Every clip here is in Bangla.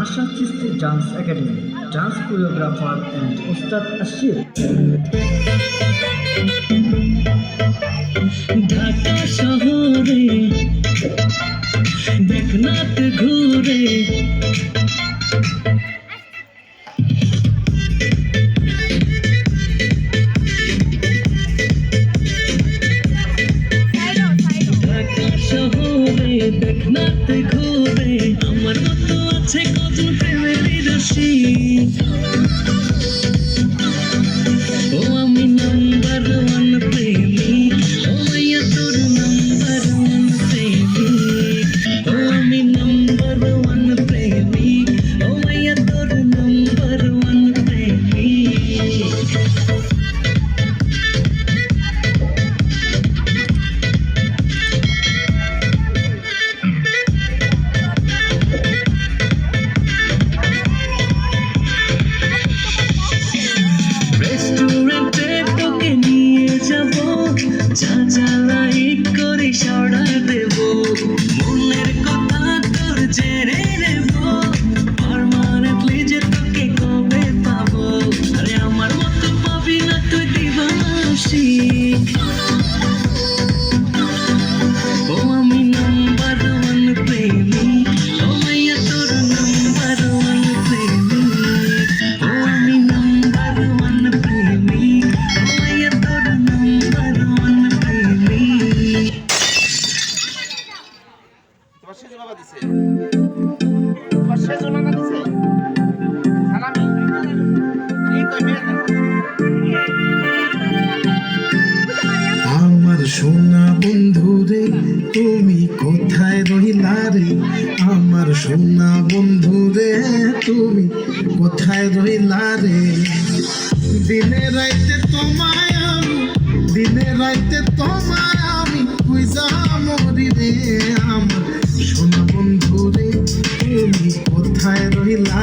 ভাষা Chishti dance academy dance choreographer and Ustad Asif Dhaka শহরে দেখনাথ ঘুরে। দেখনাথ ঘুরে। 最高中、最美丽的心。রাইতে তোমার আমি খুঁজা মরিবে আমার? সোনা বন্ধু রে তুমি কোথায় রইলা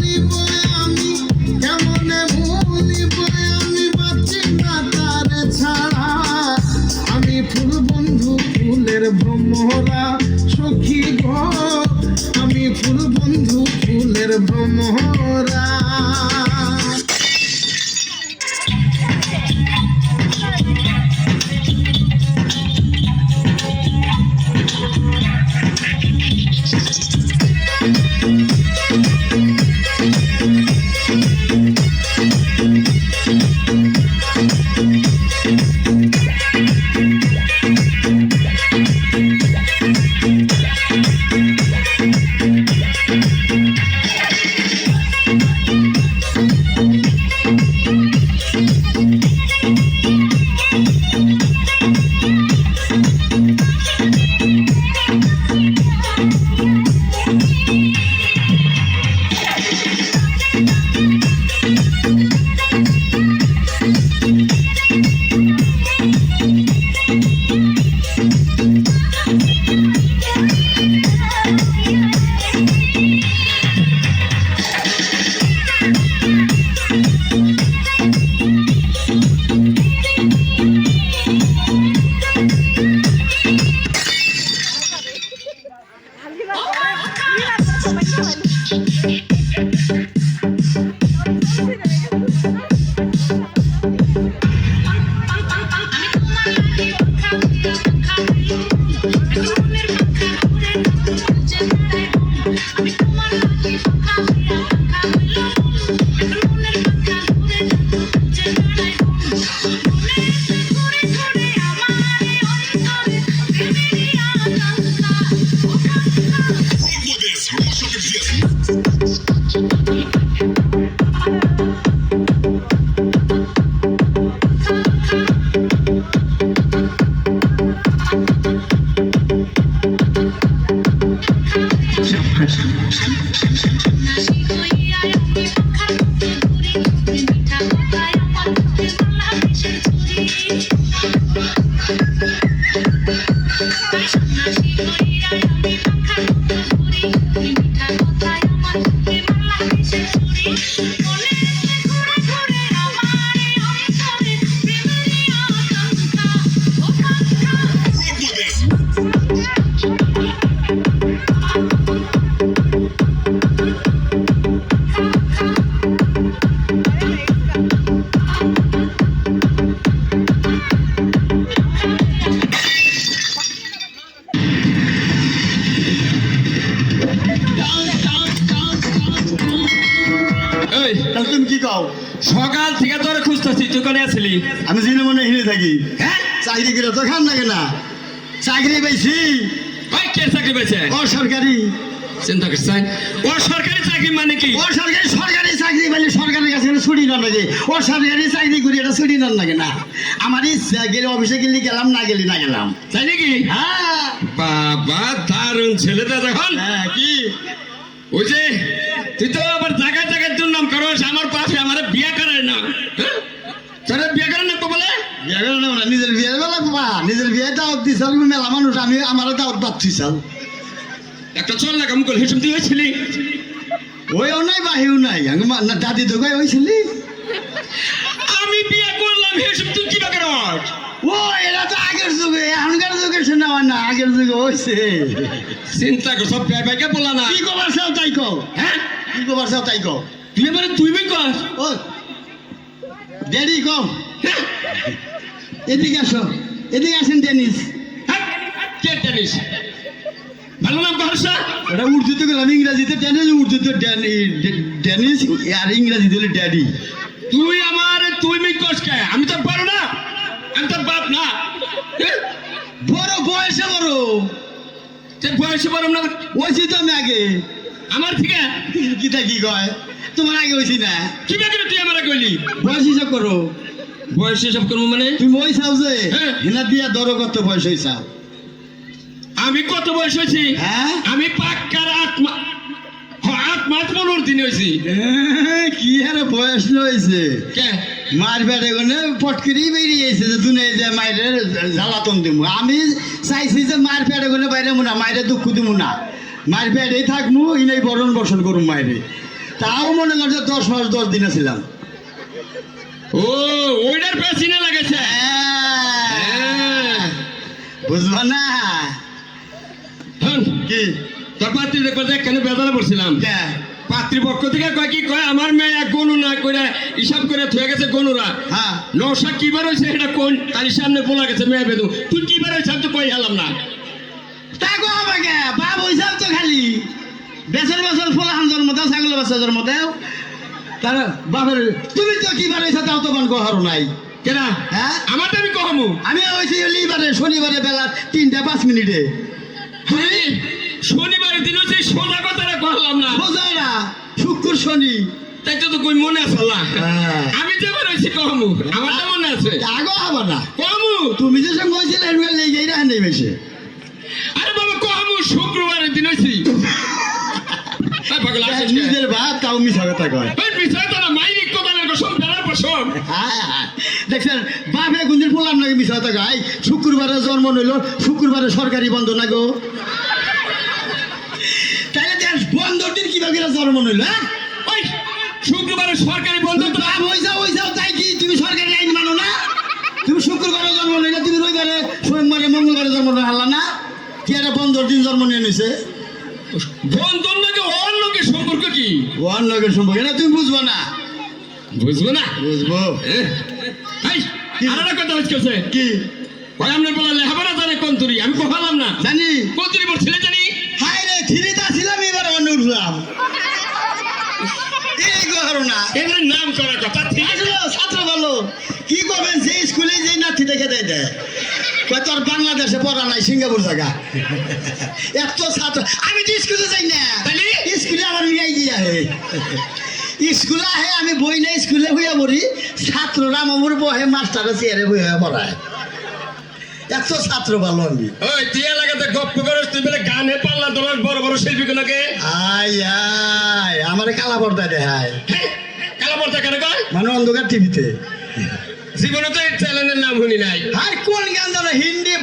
ভ্রমরা সখী গ আমি ফুল বন্ধু ফুলের ভ্রমরা। তুমি কি কও? সকাল থেকে তোর খুঁজতেছি তুই কোনে আসলি আমি জিনে মনে হিনে থাকি। হ্যাঁ? চাকরি করে তো খান লাগে না। চাকরি পাইছি। ওই কে চাকরি পেয়েছে ও সরকারি চিন্তা করছেন ও সরকারি চাকরি মানে কি? ও সরকারি সরকারি চাকরি পাইলে সরকারের কাছে ছুটি না লাগে। ও সরকারি চাকরি করি এটা ছুটি না লাগে না। আমার ইচ্ছা গেলে অফিসে গেলে গেলাম না গেলে না গেলাম। তাই নাকি? হ্যাঁ। বাবা দারুণ ছেলেটা দেখুন হ্যাঁ, কি? ওই যে তুই তো আবার জায়গায় জায়গায় তোর নাম করস আমার পাশে আমার বিয়ে করায় না হ্যাঁ? তোরা বিয়ে করে না তো বলে বিয়ে করে না নিজের বিয়ের বেলা বাবা নিজের বিয়ে দাওয়াত দিছাল মেলা মানুষ আমি আমারও দাওয়াত পাচ্ছিসাল একটা চল না কাম করলে হিসেব তুই হয়েছিলি ওইও নাই বাহিও নাই। দাদি তো গাই হয়েছিলি আমি বিয়ে করলাম হিসেব তুই কি বাকে রস? ও এরা তো আগের যুগে এখনকার যুগে শোনা না আগের যুগে হয়েছে চিন্তা কর সব বিয়ে বাইকে বলা না। কি কবার চাও তাই কও হ্যাঁ? কি কবার চাও তাই কও তুই এবারে তুই বই কর। ও ড্যাডি কম এদিকে আসো এদিকে আসেন টেনিস। হ্যাঁ? কে জানিস ভালো নাম কহস ওটা উর্দুতে গেলাম ইংরাজিতে টেনিস উর্দুতে টেনিস আর ইংরাজিতে ড্যাডি। তুই আমার তুই মি কস কে? আমি তো পারো না আমি বাপ না। হ্যাঁ? বড় বয়সে বড় বয়সে না ওইছি তো আমি আগে। আমার থেকে কিতা কি কয়? তোমার আগে হয়েছি না। কি তুই আমার কইলি। বয়স হিসাব করো। বয়স সব করব মানে? তুমি ওই চাও যে হ্যাঁ। হিনা দিয়া ধরো কত বয়স হয়েছাও আমি কত বয়স হয়েছি হ্যাঁ? আমি পাক্কার আত্মা মা হ, আট মাস পনেরো দিন হয়েছি কি হারে বয়স হয়েছে কে? মার বেড়ে গনে পটকিরি বেরিয়েছে যে তুই যে মায়ের জ্বালাতন দিব আমি চাইছি যে মার পেড়ে গনে বাইরে মুনা মায়ের দুঃখ দিব না। মার পেড়েই থাকব ইনাই বরণ বসন করুম মায়েরে। তাও মনে করছে দশ মাস দশ দিনে ছিলাম ও ওইটার পেছনে লাগেছে। হ্যাঁ। বুঝবা না? কি? তোর পাত্রী দেখো কেন বেজারে পড়ছিলাম। কে? পাত্রীপক্ষ থেকে কয় কি কয় আমার মেয়ে এক গনু না করে হিসাব করে থয়ে গেছে গনুরা। হ্যাঁ। নশা কি বার হয়েছে এটা কোন? তার সামনে বলা গেছে মেয়ে বেদু তুই কি বার হয়েছে তো কই হেলাম না। তাকো আমাকে বাপ হইসাব তো খালি। বেসর বেসর ফলা হান মতো ছাগল বাচ্চা জন্মতে তার বাপের তুমি তো কি বার হইছা তাও তো মান কহারো নাই। কেনা হ্যাঁ? আমার আমি কহমু। আমি হয়েছি লিবারে শনিবারে বেলা তিনটা পাঁচ মিনিটে। হ্যাঁ? শনিবারের দিন হচ্ছে সোজা কথাটা কহলাম না। বোঝায় না শুক্র শনি। তাই তো কই মনে আছে আল্লাহ? হ্যাঁ। আমি যে বার হয়েছি কহমু আমার তো মনে আছে। আগো হবা না। কহমু তুমি যে সঙ্গে হয়েছিলে এগুলো লেগে এই রাখেন নেই বেশি। আরে বাবা কহমু শুক্রবারের দিন আসিস কে? নিজের ভাত তাও মিশা কথা কয়। তো না মাইরিক কথা না সব বেলার পশম। হ্যাঁ, দেখছেন বাপে গুন্দির বললাম নাকি মিশা কথা গাই শুক্রবারে জন্ম নইল শুক্রবারে সরকারি বন্ধ না গো? দিন জন্ম হ্যাঁ? ওই শুক্রবারে সরকারি বন্ধ তো বাপ হইসাও হইসাও তাই কি? তুমি সরকারি আইন মানো না? তুমি শুক্রবারে জন্ম নিলে তুমি রবিবারে সোমবারে মঙ্গলবারে জন্ম হারলা না? কি একটা বন্ধর দিন জন্ম নিয়ে নিছে? বন্ধন নাকি ওর লোকের সম্পর্ক কি? ওয়ান লগের সম্পর্ক এটা তুমি বুঝব না। বুঝব না? বুঝব। এই, কথা হচ্ছে কি? ওই আপনার বলা লেখাপড়া জানে কোন তুরি? আমি কখালাম না। জানি। কোন তুরি পড়ছিলে জানি? হাই রে থিরিতা ছিলাম এবার অন্য উঠলাম এই গহরো না এগুলো নাম করার কথা ছাত্র ভালো কি করবেন? যে স্কুলে যে নাতি দেখে দেয় দেয়। তোর বাংলাদেশে পড়া নাই সিঙ্গাপুর জায়গা। এত ছাত্র। আমি তো স্কুলে যাই না। স্কুলে আমার মিয়াই গিয়া স্কুলে আহে আমি বই না স্কুলে হইয়া পড়ি। ছাত্ররা আমার বহে মাস্টারের চেয়ারে বই হয়ে পড়ায়। এত ছাত্র ভালো আমি। ওই তুই এলাকাতে গপ্প করস তুই বলে গানে পাল্লা তোমার বড় বড় শিল্পী গুলোকে আয় আয় আমার কালা পর্দা দেখায়। পড়তে কেন কয়? মানে অন্ধকার টিভিতে। জীবনে তো এই চ্যানেলের নাম শুনি নাই। আর কোন গান জানো? হিন্দি